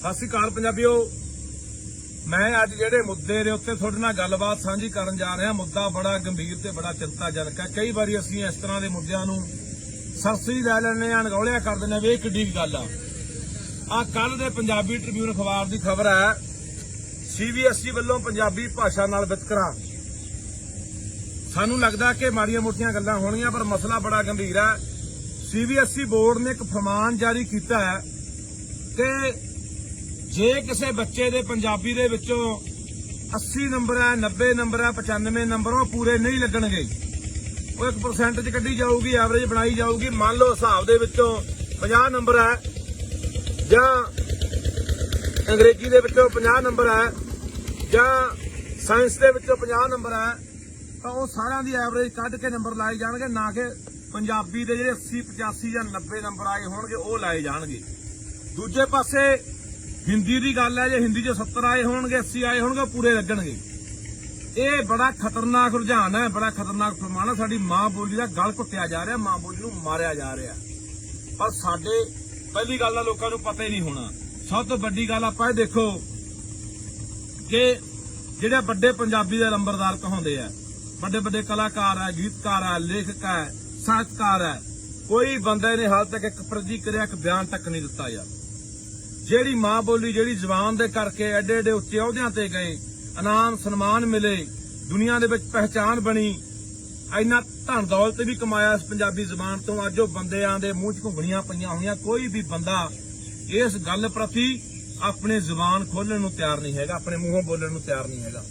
ਸਤਿ ਸ਼੍ਰੀ ਅਕਾਲ ਪੰਜਾਬੀਓ। ਮੈਂ ਅੱਜ ਜਿਹੜੇ ਮੁੱਦੇ ਦੇ ਉੱਤੇ ਤੁਹਾਡੇ ਨਾਲ ਗੱਲਬਾਤ ਸਾਂਝੀ ਕਰਨ ਜਾ ਰਿਹਾ। ਮੁੱਦਾ ਬੜਾ ਗੰਭੀਰ ਤੇ ਬੜਾ ਚਿੰਤਾਜਨਕ ਹੈ। ਕਈ ਵਾਰੀ ਅਸੀਂ ਇਸ ਤਰ੍ਹਾਂ ਦੇ ਮੁੱਦਿਆਂ ਨੂੰ ਸਰਸਰੀ ਲੈ ਲੈਣੇ ਆ ਅਣਗੌਲਿਆ ਕਰ ਦਿੰਦੇ ਆ ਵੀ ਇਹ ਕਿੱਡੀ ਗੱਲ ਆ। ਆ ਕੱਲ ਦੇ ਪੰਜਾਬੀ ਟ੍ਰਿਬਿਊਨ ਅਖਬਾਰ ਦੀ ਖਬਰ ਹੈ ਸੀਬੀਐਸਈ ਵੱਲੋਂ ਪੰਜਾਬੀ ਭਾਸ਼ਾ ਨਾਲ ਵਿਤਕਰਾ। ਸਾਨੂੰ ਲੱਗਦਾ ਕਿ ਮਾੜੀਆਂ ਮੋਟੀਆਂ ਗੱਲਾਂ ਹੋਣੀਆਂ ਪਰ ਮਸਲਾ ਬੜਾ ਗੰਭੀਰ ਹੈ। ਸੀਬੀਐਸਈ ਬੋਰਡ ਨੇ ਇੱਕ ਫਰਮਾਨ ਜਾਰੀ ਕੀਤਾ ਹੈ ਕਿ ਜੇ ਕਿਸੇ ਬੱਚੇ ਦੇ ਪੰਜਾਬੀ ਦੇ ਵਿੱਚੋਂ 80 ਨੰਬਰ ਹੈ 90 ਨੰਬਰ ਹੈ 95 ਨੰਬਰ, ਉਹ ਪੂਰੇ ਨਹੀਂ ਲੱਗਣਗੇ। ਉਹ 1% ਚ ਕੱਢੀ ਜਾਊਗੀ ਐਵਰੇਜ ਬਣਾਈ ਜਾਊਗੀ। ਮੰਨ ਲਓ ਹਿਸਾਬ ਦੇ ਵਿੱਚੋਂ 50 ਨੰਬਰ ਹੈ ਜਾਂ ਅੰਗਰੇਜ਼ੀ ਦੇ ਵਿੱਚੋਂ 50 ਨੰਬਰ ਹੈ ਜਾਂ ਸਾਇੰਸ ਦੇ ਵਿੱਚੋਂ 50 ਨੰਬਰ ਹੈ, ਤਾਂ ਉਹ ਸਾਰਿਆਂ ਦੀ ਐਵਰੇਜ ਕੱਢ ਕੇ ਨੰਬਰ ਲਾਏ ਜਾਣਗੇ, ਨਾ ਕਿ ਪੰਜਾਬੀ ਦੇ ਜਿਹੜੇ 80 85 ਜਾਂ 90 ਨੰਬਰ ਆਏ ਹੋਣਗੇ, ਉਹ ਲਾਏ ਜਾਣਗੇ। ਦੂਜੇ ਪਾਸੇ ਹਿੰਦੀ ਦੀ ਗੱਲ ਹੈ, ਜੇ ਹਿੰਦੀ 'ਚ 70 ਆਏ ਹੋਣਗੇ 80 ਆਏ ਹੋਣਗੇ ਪੂਰੇ ਲੱਗਣਗੇ। ਇਹ ਬੜਾ ਖਤਰਨਾਕ ਰੁਝਾਨ ਹੈ, ਬੜਾ ਖਤਰਨਾਕ ਫਰਮਾਨ ਹੈ। ਸਾਡੀ ਮਾਂ ਬੋਲੀ ਦਾ ਗਲ ਘੁੱਟਿਆ ਜਾ ਰਿਹਾ, ਮਾਂ ਬੋਲੀ ਨੂੰ ਮਾਰਿਆ ਜਾ ਰਿਹਾ। ਪਰ ਸਾਡੇ, ਪਹਿਲੀ ਗੱਲ ਤਾਂ ਲੋਕਾਂ ਨੂੰ ਪਤਾ ਹੀ ਨਹੀਂ ਹੋਣਾ। ਸਭ ਤੋਂ ਵੱਡੀ ਗੱਲ ਆਪਾਂ ਇਹ ਦੇਖੋ ਕਿ ਜਿਹੜੇ ਵੱਡੇ ਪੰਜਾਬੀ ਦੇ ਲੰਬਰਦਾਰ ਕਹਾਉਂਦੇ ਆ, ਵੱਡੇ ਵੱਡੇ ਕਲਾਕਾਰ ਆ, ਗੀਤਕਾਰ ਆ, ਲੇਖਕ ਆ ਸਾਹਿਤਕਾਰ ਆ, ਕੋਈ ਬੰਦੇ ਨੇ ਹਾਲ ਤੱਕ ਇੱਕ ਪ੍ਰਤੀਕਿਰਿਆ, ਇੱਕ ਬਿਆਨ ਤੱਕ ਨਹੀਂ ਦਿੱਤਾ ਯਾਰ। ਜਿਹੜੀ ਮਾਂ ਬੋਲੀ, ਜਿਹੜੀ ਜ਼ਬਾਨ ਦੇ ਕਰਕੇ ਐਡੇ ਐਡੇ ਉੱਚੇ ਅਹੁਦਿਆਂ ਤੇ ਗਏ ਇਨਾਮ ਸਨਮਾਨ ਮਿਲੇ, ਦੁਨੀਆ ਦੇ ਵਿੱਚ ਪਹਿਚਾਨ ਬਣੀ, ਇੰਨਾ ਧਨ ਦੌਲਤ ਵੀ ਕਮਾਇਆ ਇਸ ਪੰਜਾਬੀ ਜ਼ਬਾਨ ਤੋਂ, ਅੱਜ ਉਹ ਬੰਦਿਆਂ ਦੇ ਮੂੰਹ 'ਚ ਘੁੰਗਣੀਆਂ ਪਈਆਂ ਹੋਈਆਂ, ਕੋਈ ਵੀ ਬੰਦਾ ਇਸ ਗੱਲ ਪ੍ਰਤੀ ਆਪਣੇ ਜ਼ੁਬਾਨ ਖੋਲਣ ਨੂੰ ਤਿਆਰ ਨਹੀਂ ਹੈਗਾ, ਆਪਣੇ ਮੂੰਹੋਂ ਬੋਲਣ ਨੂੰ ਤਿਆਰ ਨਹੀਂ ਹੈਗਾ।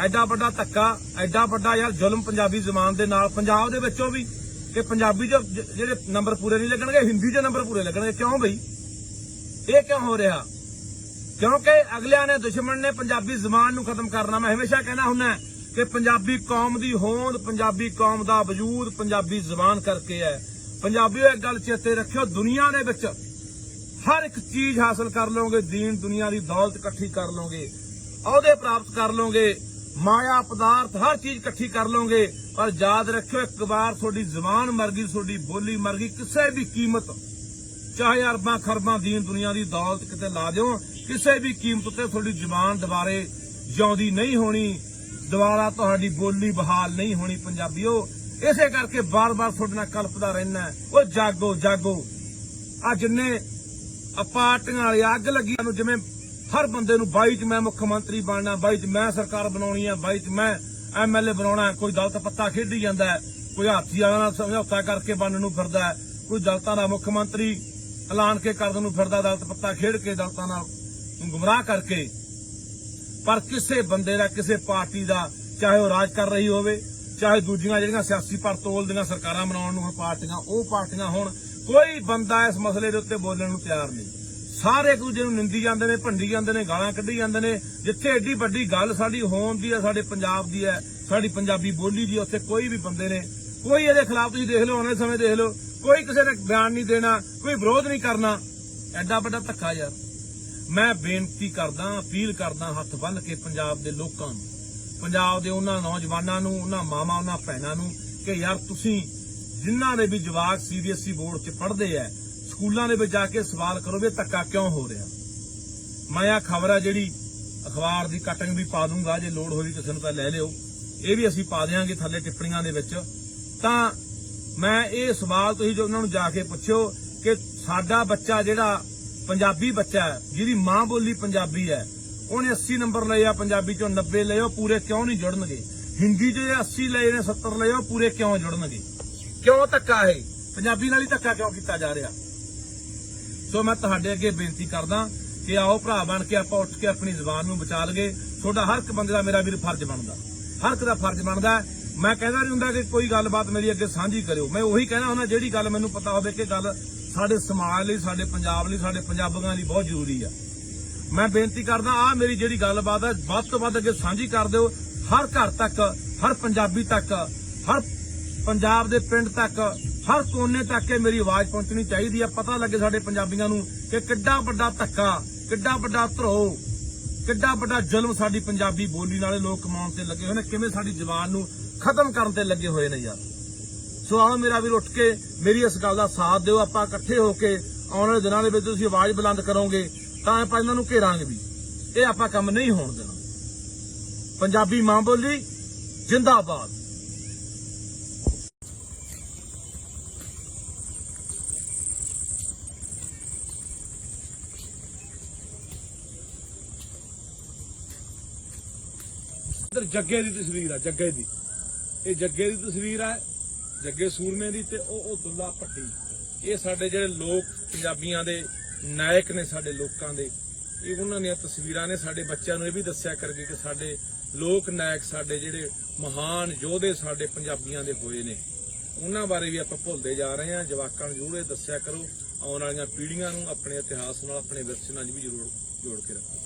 ਐਡਾ ਵੱਡਾ ਧੱਕਾ, ਐਡਾ ਵੱਡਾ ਯਾਰ ਜ਼ੁਲਮ ਪੰਜਾਬੀ ਜ਼ਬਾਨ ਦੇ ਨਾਲ, ਪੰਜਾਬ ਦੇ ਵਿੱਚੋਂ ਵੀ, ਕਿ ਪੰਜਾਬੀ 'ਚ ਜਿਹੜੇ ਨੰਬਰ ਪੂਰੇ ਨਹੀਂ ਲੱਗਣਗੇ, ਹਿੰਦੀ 'ਚ ਨੰਬਰ ਪੂਰੇ ਲੱਗਣਗੇ, ਕਿਉਂ ਬਈ? ਇਹ ਕਿਉਂ ਹੋ ਰਿਹਾ? ਕਿਉਂਕਿ ਅਗਲਿਆਂ ਨੇ ਦੁਸ਼ਮਣ ਨੇ ਪੰਜਾਬੀ ਜ਼ਬਾਨ ਨੂੰ ਖਤਮ ਕਰਨਾ। ਮੈਂ ਹਮੇਸ਼ਾ ਕਹਿਣਾ ਹੁੰਦਾ ਕਿ ਪੰਜਾਬੀ ਕੌਮ ਦੀ ਹੋਂਦ, ਪੰਜਾਬੀ ਕੌਮ ਦਾ ਵਜੂਦ, ਪੰਜਾਬੀ ਜ਼ਬਾਨ ਕਰਕੇ ਹੈ। ਪੰਜਾਬੀਓ, ਇੱਕ ਗੱਲ ਚੇਤੇ ਰੱਖਿਓ, ਦੁਨੀਆ ਦੇ ਵਿੱਚ ਹਰ ਇੱਕ ਚੀਜ਼ ਹਾਸਲ ਕਰ ਲਓਗੇ, ਦੀਨ ਦੁਨੀਆ ਦੀ ਦੌਲਤ ਇਕੱਠੀ ਕਰ ਲਓਗੇ, ਅਹੁਦੇ ਪ੍ਰਾਪਤ ਕਰ ਲਓਗੇ, ਮਾਇਆ ਪਦਾਰਥ ਹਰ ਚੀਜ਼ ਇਕੱਠੀ ਕਰ ਲਓਗੇ, ਪਰ ਯਾਦ ਰੱਖਿਓ, ਇੱਕ ਵਾਰ ਤੁਹਾਡੀ ਜ਼ਬਾਨ ਮਰ ਗਈ, ਤੁਹਾਡੀ ਬੋਲੀ ਮਰ ਗਈ, ਕਿਸੇ ਵੀ ਕੀਮਤ ਚਾਹੇ ਅਰਬਾਂ ਖਰਬਾਂ ਦੀਨ ਦੁਨੀਆ ਦੀ ਦੌਲਤ ਕਿਤੇ ਲਾ ਦਿਓ, ਕਿਸੇ ਵੀ ਕੀਮਤ ਤੇ ਤੁਹਾਡੀ ਜ਼ੁਬਾਨ ਦੁਬਾਰੇ ਜਿਉਂਦੀ ਨਹੀਂ ਹੋਣੀ, ਦੁਬਾਰਾ ਤੁਹਾਡੀ ਬੋਲੀ ਬਹਾਲ ਨਹੀਂ ਹੋਣੀ ਪੰਜਾਬੀਓ। ਇਸੇ ਕਰਕੇ ਬਾਰ-ਬਾਰ ਤੁਹਾਡੇ ਨਾਲ ਕਲਪਦਾ ਰਹਿਣਾ ਉਹ ਜਾਗੋ ਜਾਗੋ। ਆ ਜਿੰਨੇ ਆ ਪਾਰਟੀਆਂ ਵਾਲੀ ਅੱਗ ਲੱਗੀ ਨੂੰ ਜਿਵੇਂ ਹਰ ਬੰਦੇ ਨੂੰ ਬਾਈ ਚ ਮੈਂ ਮੁੱਖ ਮੰਤਰੀ ਬਣਨਾ, ਬਾਈ ਚ ਮੈਂ ਸਰਕਾਰ ਬਣਾਉਣੀ ਹੈ ਬਾਈ ਚ ਮੈਂ ਐਮਐਲਏ ਬਣਾਉਣਾ ਕੋਈ ਦਲਤ ਪੱਤਾ ਖੇਡੀ ਜਾਂਦਾ ਕੋਈ ਹਾਥੀ ਵਾਲਾ ਨਾਲ ਸਮਝੌਤਾ ਕਰਕੇ ਬਣਨ ਨੂੰ ਫਿਰਦਾ ਕੋਈ ਦਲਤਾਂ ਦਾ ਮੁੱਖ ਮੰਤਰੀ ਐਲਾਨ ਕੇ ਕਰਨ ਨੂੰ ਫਿਰਦਾ ਦਲਤ ਪੱਤਾ ਖੇਡ ਕੇ ਦਲਤਾਂ ਨਾਲ ਗੁੰਮਰਾਹ ਕਰਕੇ। ਪਰ ਕਿਸੇ ਬੰਦੇ ਦਾ ਕਿਸੇ ਪਾਰਟੀ ਦਾ ਚਾਹੇ ਉਹ ਰਾਜ ਕਰ ਰਹੀ ਹੋਵੇ ਚਾਹੇ ਦੂਜੀਆਂ ਜਿਹੜੀਆਂ ਸਿਆਸੀ ਪਰਤੋਲ ਦੀਆਂ ਸਰਕਾਰਾਂ ਬਣਾਉਣ ਨੂੰ ਪਾਰਟੀਆਂ ਉਹ ਪਾਰਟੀਆਂ ਹੋਣ ਕੋਈ ਬੰਦਾ ਇਸ ਮਸਲੇ ਦੇ ਉੱਤੇ ਬੋਲਣ ਨੂੰ ਤਿਆਰ ਨਹੀਂ। ਸਾਰੇ ਇੱਕ ਦੂਜੇ ਨੂੰ ਨਿੰਦੀ ਜਾਂਦੇ ਨੇ ਭੰਡੀ ਜਾਂਦੇ ਨੇ ਗਾਲਾਂ ਕੱਢੀ ਜਾਂਦੇ ਨੇ। ਜਿੱਥੇ ਐਡੀ ਵੱਡੀ ਗੱਲ ਸਾਡੀ ਹੋਣ ਦੀ ਹੈ ਸਾਡੇ ਪੰਜਾਬ ਦੀ ਹੈ ਸਾਡੀ ਪੰਜਾਬੀ ਬੋਲੀ ਦੀ ਹੈ, ਉੱਥੇ ਕੋਈ ਵੀ ਬੰਦੇ ਨੇ ਕੋਈ ਇਹਦੇ ਖਿਲਾਫ ਤੁਸੀਂ ਦੇਖ ਲਓ ਆਉਣੇ ਸਮੇਂ ਦੇਖ ਲਓ ਕੋਈ ਕਿਸੇ ਨੇ ਬਿਆਨ ਨਹੀਂ ਦੇਣਾ, ਕੋਈ ਵਿਰੋਧ ਨਹੀਂ ਕਰਨਾ। ਐਡਾ ਵੱਡਾ ਧੱਕਾ ਯਾਰ। ਮੈਂ ਬੇਨਤੀ ਕਰਦਾ, ਅਪੀਲ ਕਰਦਾ ਹੱਥ ਬੰਨ ਕੇ ਪੰਜਾਬ ਦੇ ਲੋਕਾਂ ਨੂੰ, ਪੰਜਾਬ ਦੇ ਉਹਨਾਂ ਨੌਜਵਾਨਾਂ ਨੂੰ, ਉਹਨਾਂ ਮਾਵਾਂ, ਉਹਨਾਂ ਭੈਣਾਂ ਨੂੰ ਕਿ ਯਾਰ ਤੁਸੀਂ ਜਿਨ੍ਹਾਂ ਦੇ ਵੀ ਜਵਾਕ ਸੀਬੀਐਸਈ ਬੋਰਡ 'ਚ ਪੜ੍ਹਦੇ ਆ, ਸਕੂਲਾਂ ਦੇ ਵਿੱਚ ਜਾ ਕੇ ਸਵਾਲ ਕਰੋ ਵੀ ਧੱਕਾ ਕਿਉਂ ਹੋ ਰਿਹਾ। ਮੈਂ ਆ ਖਬਰ ਆ ਜਿਹੜੀ ਅਖਬਾਰ ਦੀ ਕਟਿੰਗ ਵੀ ਪਾ ਦੂੰਗਾ, ਜੇ ਲੋੜ ਹੋਈ ਕਿਸੇ ਨੂੰ ਤਾਂ ਲੈ ਲਿਓ। ਇਹ ਵੀ ਅਸੀਂ ਪਾ ਦੇਵਾਂਗੇ ਥੱਲੇ ਟਿੱਪਣੀਆਂ ਦੇ ਵਿੱਚ। ਤਾਂ ਮੈਂ ਇਹ ਸਵਾਲ ਤੁਸੀਂ ਜੋ ਉਹਨਾਂ ਨੂੰ ਜਾ ਕੇ ਪੁੱਛਿਓ ਕਿ ਸਾਡਾ ਬੱਚਾ ਜਿਹੜਾ ਪੰਜਾਬੀ ਬੱਚਾ ਹੈ, ਜਿਹਦੀ ਮਾਂ ਬੋਲੀ ਪੰਜਾਬੀ ਹੈ, ਉਹਨੇ 80 ਨੰਬਰ ਲਏ ਆ ਪੰਜਾਬੀ ਚੋਂ 90 ਲਏ, ਉਹ ਪੂਰੇ ਕਿਉਂ ਨਹੀਂ ਜੁੜਨਗੇ? ਹਿੰਦੀ 'ਚ ਜੇ 80 ਲਏ ਨੇ 70 ਲਏ, ਉਹ ਪੂਰੇ ਕਿਉਂ ਜੁੜਨਗੇ? ਕਿਉਂ ਧੱਕਾ ਹੈ ਪੰਜਾਬੀ ਨਾਲ ਹੀ ਧੱਕਾ ਕਿਉਂ ਕੀਤਾ ਜਾ ਰਿਹਾ? ਸੋ ਮੈਂ ਤੁਹਾਡੇ ਅੱਗੇ ਬੇਨਤੀ ਕਰਦਾ ਕਿ ਆਓ ਭਰਾ ਬਣ ਕੇ ਆਪਾਂ ਉੱਠ ਕੇ ਆਪਣੀ ਜ਼ੁਬਾਨ ਨੂੰ ਬਚਾ ਲਈਏ। ਤੁਹਾਡਾ ਹਰ ਇੱਕ ਬੰਦੇ ਦਾ ਮੇਰਾ ਵੀਰ ਫਰਜ਼ ਬਣਦਾ। ਹਰ ਇੱਕ ਦਾ ਫਰਜ਼ ਬਣਦਾ ਮੈਂ ਕਹਿੰਦਾ ਨਹੀਂ ਹੁੰਦਾ ਕਿ ਕੋਈ ਗੱਲਬਾਤ ਮੇਰੀ ਅੱਗੇ ਸਾਂਝੀ ਕਰਿਓ। ਮੈਂ ਉਹੀ ਕਹਿਣਾ ਹੁੰਦਾ, ਜਿਹੜੀ ਗੱਲ ਮੈਨੂੰ ਪਤਾ ਹੋਵੇ ਕਿ ਗੱਲ ਸਾਡੇ ਸਮਾਜ ਲਈ, ਸਾਡੇ ਪੰਜਾਬ ਲਈ, ਸਾਡੇ ਪੰਜਾਬੀਆਂ ਲਈ ਬਹੁਤ ਜ਼ਰੂਰੀ ਆ। ਮੈਂ ਬੇਨਤੀ ਕਰਦਾ ਆ ਮੇਰੀ ਜਿਹੜੀ ਗੱਲਬਾਤ ਹੈ, ਵੱਧ ਤੋਂ ਵੱਧ ਅੱਗੇ ਸਾਂਝੀ ਕਰ ਦਿਓ। ਹਰ ਘਰ ਤੱਕ, ਹਰ ਪੰਜਾਬੀ ਤੱਕ, ਹਰ ਪੰਜਾਬ ਦੇ ਪਿੰਡ ਤੱਕ, ਹਰ ਕੋਨੇ ਤੱਕ ਇਹ ਮੇਰੀ ਆਵਾਜ਼ ਪਹੁੰਚਣੀ ਚਾਹੀਦੀ ਹੈ ਪਤਾ ਲੱਗੇ ਸਾਡੇ ਪੰਜਾਬੀਆਂ ਨੂੰ ਕਿ ਕਿੱਡਾ ਵੱਡਾ ਧੱਕਾ, ਕਿੱਡਾ ਵੱਡਾ ਧਰੋ ਕਿੱਡਾ ਵੱਡਾ ਜ਼ੁਲਮ ਸਾਡੀ ਪੰਜਾਬੀ ਬੋਲੀ ਨਾਲੇ ਲੋਕ ਕਮਾਉਣ ਤੇ ਲੱਗੇ ਹੋਏ ਨੇ। ਕਿਵੇਂ ਸਾਡੀ ਜ਼ੁਬਾਨ ਨੂੰ ਖਤਮ ਕਰਨ ਤੇ ਲੱਗੇ ਹੋਏ ਨੇ ਯਾਰ। ਸੋ ਆਓ ਮੇਰਾ ਵੀਰ, ਉੱਠ ਕੇ ਮੇਰੀ ਇਸ ਗੱਲ ਦਾ ਸਾਥ ਦਿਓ। ਆਪਾਂ ਇਕੱਠੇ ਹੋ ਕੇ ਆਉਣ ਵਾਲੇ ਦਿਨਾਂ ਦੇ ਵਿੱਚ ਤੁਸੀਂ ਆਵਾਜ਼ ਬੁਲੰਦ ਕਰੋਗੇ, ਤਾਂ ਆਪਾਂ ਇਹਨਾਂ ਨੂੰ ਘੇਰਾਂਗੇ ਵੀ। ਇਹ ਆਪਾਂ ਕੰਮ ਨਹੀਂ ਹੋਣ ਦੇਣਾ। ਪੰਜਾਬੀ ਮਾਂ ਬੋਲੀ, ਜਿੰਦਾਬਾਦ। ਜੱਗੇ ਦੀ ਤਸਵੀਰ ਆ, ਜੱਗੇ ਦੀ। ਇਹ ਜੱਗੇ ਦੀ ਤਸਵੀਰ ਹੈ ਜੱਗੇ ਸੂਰਮੇ ਦੀ ਤੇ ਉਹ ਉਹ ਦੁੱਲਾ ਭੱਟੀ। ਇਹ ਸਾਡੇ ਜਿਹੜੇ ਲੋਕ ਪੰਜਾਬੀਆਂ ਦੇ ਨਾਇਕ ਨੇ ਸਾਡੇ ਲੋਕਾਂ ਦੇ। ਇਹ ਉਹਨਾਂ ਦੀਆਂ ਤਸਵੀਰਾਂ ਨੇ, ਸਾਡੇ ਬੱਚਿਆਂ ਨੂੰ ਇਹ ਵੀ ਦੱਸਿਆ ਕਰਕੇ ਕਿ ਸਾਡੇ ਲੋਕ ਨਾਇਕ ਸਾਡੇ ਜਿਹੜੇ ਮਹਾਨ ਯੋਧੇ ਸਾਡੇ ਪੰਜਾਬੀਆਂ ਦੇ ਹੋਏ ਨੇ। ਉਹਨਾਂ ਬਾਰੇ ਵੀ ਆਪਾਂ ਭੁੱਲਦੇ ਜਾ ਰਹੇ ਹਾਂ। ਜਵਾਕਾਂ ਨੂੰ ਜ਼ਰੂਰ ਇਹ ਦੱਸਿਆ ਕਰੋ। ਆਉਣ ਵਾਲੀਆਂ ਪੀੜ੍ਹੀਆਂ ਨੂੰ ਆਪਣੇ ਇਤਿਹਾਸ ਨਾਲ, ਆਪਣੇ ਵਿਰਸੇ ਨਾਲ ਵੀ ਜ਼ਰੂਰ ਜੋੜ ਕੇ ਰੱਖੋ।